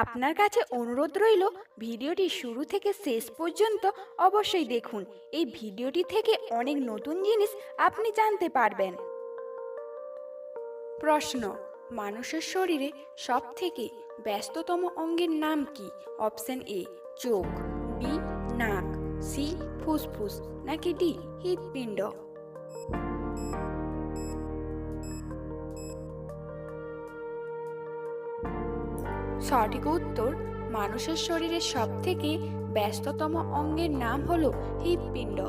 আপনার কাছে অনুরোধ রইল, ভিডিওটি শুরু থেকে শেষ পর্যন্ত অবশ্যই দেখুন। এই ভিডিওটি থেকে অনেক নতুন জিনিস আপনি জানতে পারবেন। প্রশ্ন, মানুষের শরীরে সব থেকে ব্যস্ততম অঙ্গের নাম কি? অপশন এ, চোখ, বি, নাক, সি, ফুসফুস, নাকি ডি, হৃৎপিণ্ড? সঠিক উত্তর মানুষের শরীরে সব থেকে ব্যস্ততম অঙ্গের নাম হলো হৃৎপিণ্ড।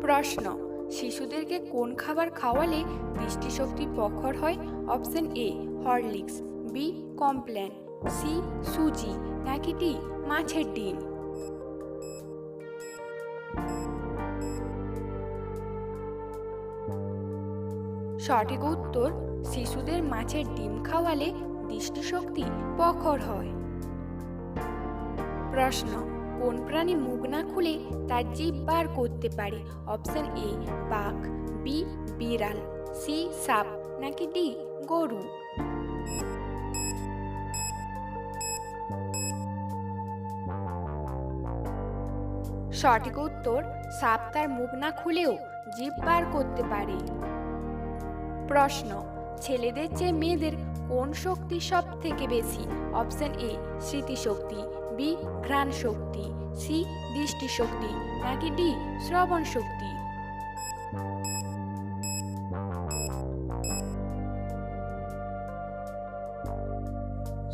প্রশ্ন, শিশুদেরকে কোন খাবার খাওয়ালে দৃষ্টিশক্তি প্রখর হয়? Option A, Horlicks, B Complan C, সুজি, নাকি ডি, মাছের ডিম। সঠিক উত্তর, শিশুদের মাছের ডিম খাওয়ালে দৃষ্টিশক্তি প্রখর হয়। প্রশ্ন, কোন প্রাণী মুখ না খুলে তার জিভ বার করতে পারে? অপশন এ, বাঘ, বি, বিড়াল, সি, সাপ, নাকি ডি, গরু? সঠিক উত্তর, সাপ তার মুখ না খুলেও জিভ বার করতে পারে। প্রশ্ন, ছেলেদের চেয়ে মেয়েদের কোন শক্তি সব থেকে বেশি? অপশন এ, স্মৃতিশক্তি, বি ঘ্রাণ শক্তি সি, দৃষ্টিশক্তি, নাকি ডি শ্রবণ শক্তি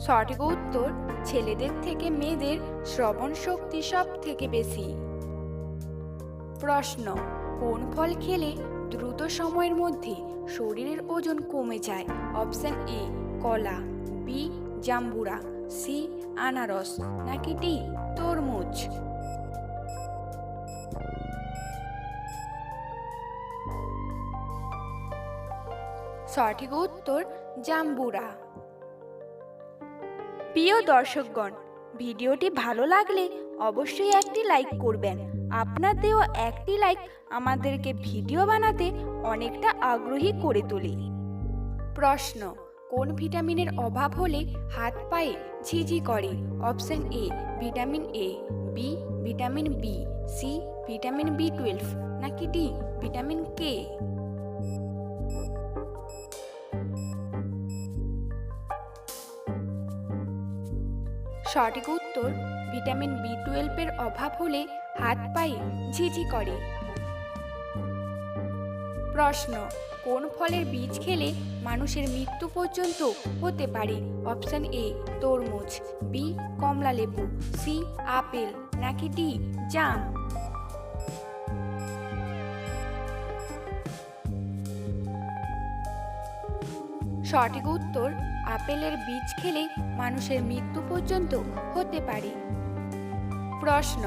সঠিক উত্তর, ছেলেদের থেকে মেয়েদের শ্রবণ শক্তি সব থেকে বেশি। প্রশ্ন, কোন ফল খেলে দ্রুত সময়ের মধ্যে শরীরের ওজন কমে যায়। অপশন এ, কলা বি জাম্বুরা সি আনারস, নাকি ডি তরমুজ? সঠিক উত্তর, জাম্বুরা। প্রিয় দর্শকগণ, ভিডিওটি ভালো লাগলে অবশ্যই একটি লাইক করবেন। আপনার দেওয়া একটি লাইক আমাদেরকে ভিডিও বানাতে অনেকটা আগ্রহী করে তোলে। প্রশ্ন, কোন ভিটামিনের অভাব হলে হাত পায়ে ঝিঝি করে? Option A, vitamin A, B, vitamin B, C, vitamin B twelve, নাকি ডি, ভিটামিন কে? সঠিক উত্তর, ভিটামিন বি টুয়েলভের অভাব হলে হাত পায়ে ঝিঝি করে। প্রশ্ন, কোন ফলের বীজ খেলে মানুষের মৃত্যু পর্যন্ত হতে পারে? অপশন এ, তরমুজ, বি, কমলা লেবু, সি, আপেল, নাকি ডি, জাম? সঠিক উত্তর, আপেলের বীজ খেলে মানুষের মৃত্যু পর্যন্ত হতে পারে। প্রশ্ন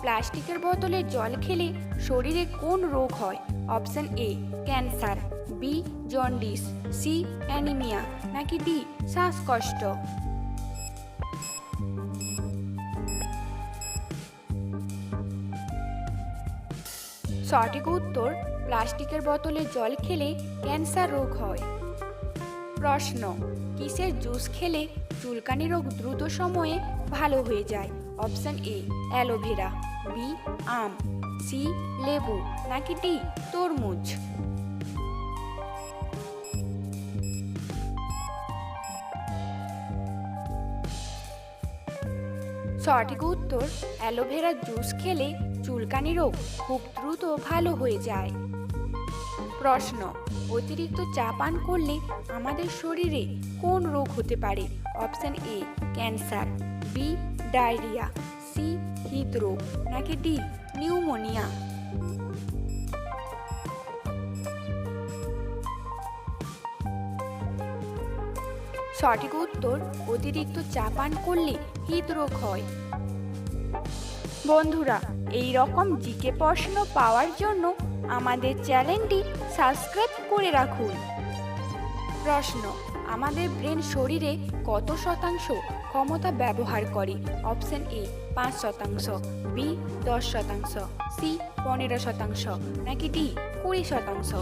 প্লাস্টিকের বোতলে জল খেলে শরীরে কোন রোগ হয়? Option A, cancer, B, jaundice, C, anaemia, নাকি ডি, শ্বাসকষ্ট। সঠিক উত্তর, প্লাস্টিকের বোতলে জল খেলে ক্যান্সার রোগ হয়। প্রশ্ন, কিসের জুস খেলে চুলকানি রোগ দ্রুত সময়ে ভালো হয়ে যায়? Option A, aloe vera. B um C লেবু নাকি ডি তরমুজ। সঠিক উত্তর অ্যালোভেরার জুস খেলে চুলকানি রোগ খুব দ্রুত ভালো হয়ে যায়। প্রশ্ন, অতিরিক্ত চা পান করলে আমাদের শরীরে কোন রোগ হতে পারে? Option A, cancer, B, diarrhoea. C হৃদরোগ নাকি ডি, নিউমোনিয়া? সঠিক উত্তর, অতিরিক্ত চা পান করলে হৃদরোগ হয়। বন্ধুরা এই রকম জিকে প্রশ্ন পাওয়ার জন্য আমাদের চ্যানেলটি সাবস্ক্রাইব করে রাখুন। প্রশ্ন, আমাদের ব্রেন শরীরে কত শতাংশ ক্ষমতা ব্যবহার করে। অপশন এ, পাঁচ শতাংশ, বি, দশ শতাংশ, সি, পনেরো শতাংশ, নাকি ডি, কুড়ি শতাংশ।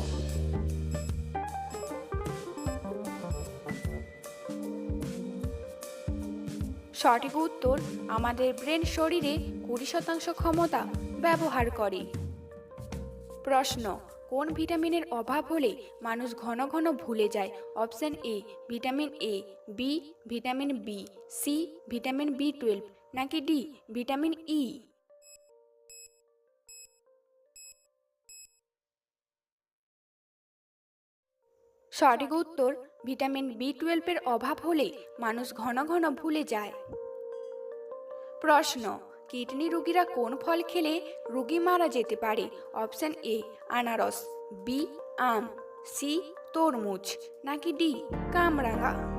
সঠিক উত্তর, আমাদের ব্রেন শরীরে কুড়ি শতাংশ ক্ষমতা ব্যবহার করে। প্রশ্ন কোন ভিটামিনের অভাব হলে মানুষ ঘন ঘন ভুলে যায়? Option A, vitamin A B vitamin B C vitamin B twelve নাকি ডি ভিটামিন ই সঠিক উত্তর, ভিটামিন বি টুয়েলভের অভাব হলে মানুষ ঘন ঘন ভুলে যায়। প্রশ্ন কিডনি রোগীরা কোন ফল খেলে রোগী মারা যেতে পারে? অপশন এ, আনারস, বি, আম, সি, তরমুজ, নাকি ডি, কামরাঙা।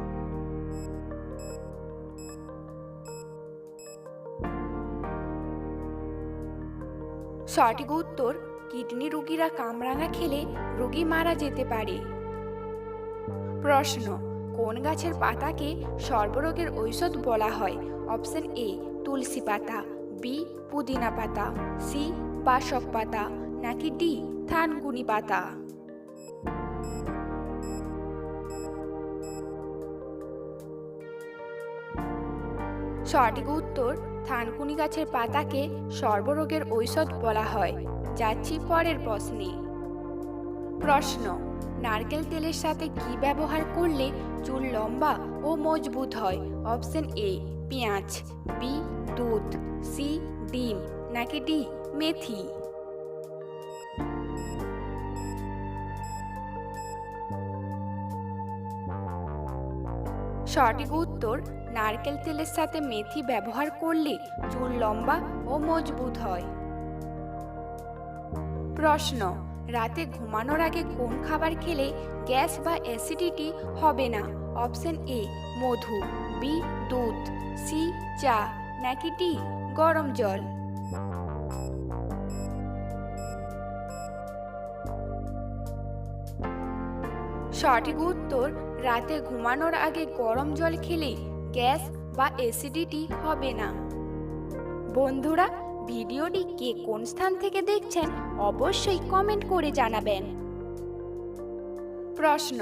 সঠিক উত্তর, কিডনি রোগীরা কামরাঙা খেলে রোগী মারা যেতে পারে। প্রশ্ন, কোন গাছের পাতাকে সর্বরোগের ঔষধ বলা হয়? অপশন এ, তুলসী পাতা। বি, পুদিনা পাতা, সি, বাসক পাতা, নাকি ডি, থানকুনি পাতা? সঠিক উত্তর, থানকুনি গাছের পাতাকে সর্বরোগের ঔষধ বলা হয়। যাচ্ছি পরের প্রশ্নে। প্রশ্ন, নারকেল তেলের সাথে কি ব্যবহার করলে চুল লম্বা ও মজবুত হয়? অপশন এ, পেঁয়াজ, বি দুধ, সি, ডিম, নাকি ডি, মেথি? সঠিক উত্তর, নারকেল তেলের সাথে মেথি ব্যবহার করলে চুল লম্বা ও মজবুত হয়। প্রশ্ন, রাতে ঘুমানোর আগে কোন খাবার খেলে গ্যাস বা অ্যাসিডিটি হবে না? অপশন এ, মধু, বি, দুধ, সি, চা। নাকি ডি গরম জল। সঠিক উত্তর, রাতে ঘুমানোর আগে গরম জল খেলে গ্যাস বা অ্যাসিডিটি হবে না। বন্ধুরা, ভিডিওটি কে কোন স্থান থেকে দেখছেন অবশ্যই কমেন্ট করে জানাবেন। প্রশ্ন,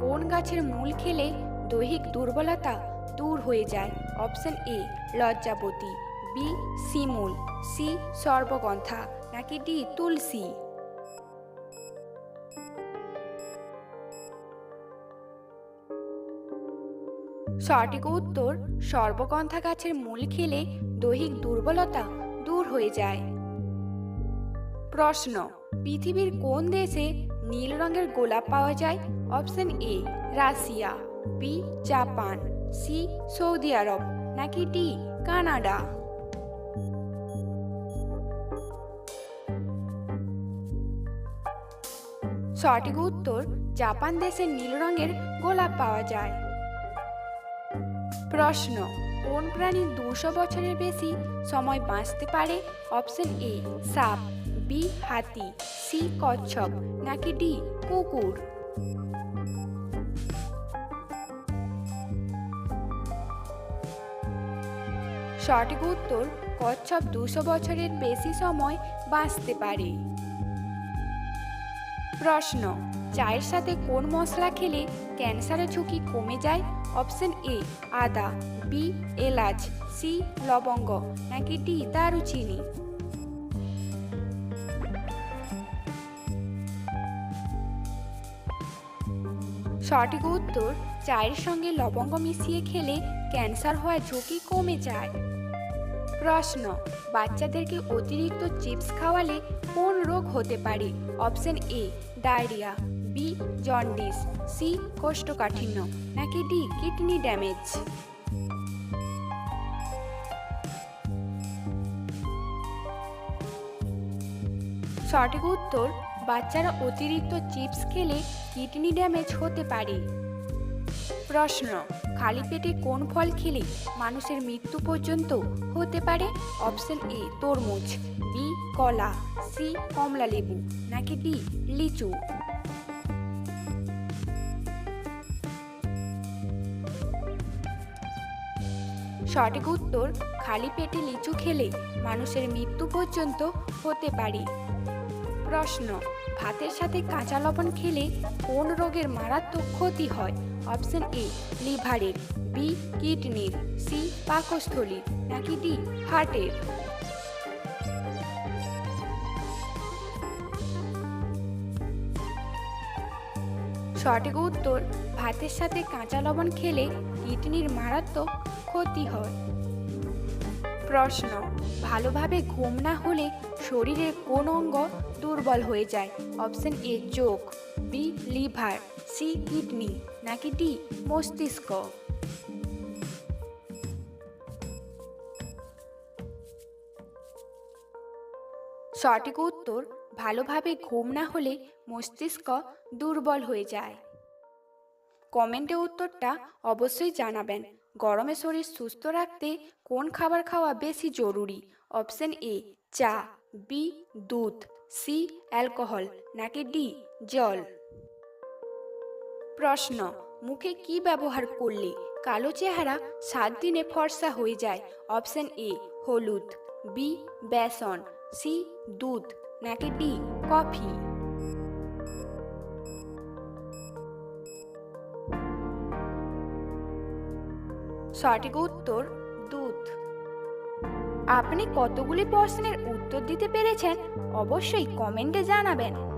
কোন গাছের মূল খেলে দৈহিক দুর্বলতা দূর হয়ে যায়। অপশন এ, লজ্জাবতী, বি, শিমুল, সি, সর্বগন্ধা, নাকি ডি, তুলসী। সঠিক উত্তর, সর্বগন্ধা গাছের মূল খেলে দৈহিক দুর্বলতা দূর হয়ে যায়। প্রশ্ন, পৃথিবীর কোন দেশে নীল রঙের গোলাপ পাওয়া যায়? Option A, Russia, B, Japan. C Saudi Arabia নাকি ডি কানাডা সঠিক উত্তর জাপান দেশের নীল রঙের গোলাপ পাওয়া যায় প্রশ্ন কোন প্রাণী দুশো বছরের বেশি সময় বাঁচতে পারে অপশন এ সাপ বি হাতি সি কচ্ছপ নাকি ডি কুকুর সঠিক উত্তর কচ্ছপ দুশো বছরের বেশি সময় বাঁচতে পারে। প্রশ্ন, চায়ের সাথে কোন মশলা খেলে ক্যান্সারের ঝুঁকি কমে যায়? অপশন এ, আদা, বি, এলাচ, সি, লবঙ্গ, নাকি ডি, দারুচিনি? সঠিক উত্তর, চায়ের সঙ্গে লবঙ্গ মিশিয়ে খেলে ক্যান্সার হওয়ার ঝুঁকি কমে যায়। প্রশ্ন, বাচ্চাদেরকে অতিরিক্ত চিপস খাওয়ালে কোন রোগ হতে পারে? Option A, diarrhoea, B, jaundice, C, কোষ্ঠকাঠিন্য, নাকি ডি, কিডনি ড্যামেজ? সঠিক উত্তর, বাচ্চারা অতিরিক্ত চিপস খেলে কিডনি ড্যামেজ হতে পারে। প্রশ্ন, খালি পেটে কোন ফল খেলে মানুষের মৃত্যু পর্যন্ত হতে পারে? অপশন এ, তরমুজ, বি, কলা, সি, কমলা লেবু, নাকি ডি, লিচু? সঠিক উত্তর, খালি পেটে লিচু খেলে মানুষের মৃত্যু পর্যন্ত হতে পারে। প্রশ্ন, ভাতের সাথে কাঁচা লবণ খেলে কোন রোগের মারাত্মক ক্ষতি হয়? অপশন এ, লিভারের, বি, কিডনির, সি, পাকস্থলীর, নাকি ডি, হার্টের। সঠিক উত্তর, ভাতের সাথে কাঁচা লবণ খেলে কিডনির মারাত্মক ক্ষতি হয়। প্রশ্ন, ভালোভাবে ঘুম না হলে শরীরের কোন অঙ্গ দুর্বল হয়ে যায়? অপশন এ, চোখ, বি, লিভার। সি কিডনি নাকি ডি মস্তিষ্ক। সঠিক উত্তর, ভালোভাবে ঘুম না হলে মস্তিষ্ক দুর্বল হয়ে যায়। কমেন্টে উত্তরটা অবশ্যই জানাবেন। গরমে শরীর সুস্থ রাখতে কোন খাবার খাওয়া বেশি জরুরি? অপশন এ, চা, বি, দুধ, সি, অ্যালকোহল নাকি ডি, জল। প্রশ্ন, মুখে কি ব্যবহার করলে কালো চেহারা সাত দিনে ফর্সা হয়ে যায়? অপশন এ, হলুদ, বি, বেসন, সি, দুধ, নাকি ডি, কফি? সঠিক উত্তর, দুধ। আপনি কতগুলি প্রশ্নের উত্তর দিতে পেরেছেন অবশ্যই কমেন্টে জানাবেন।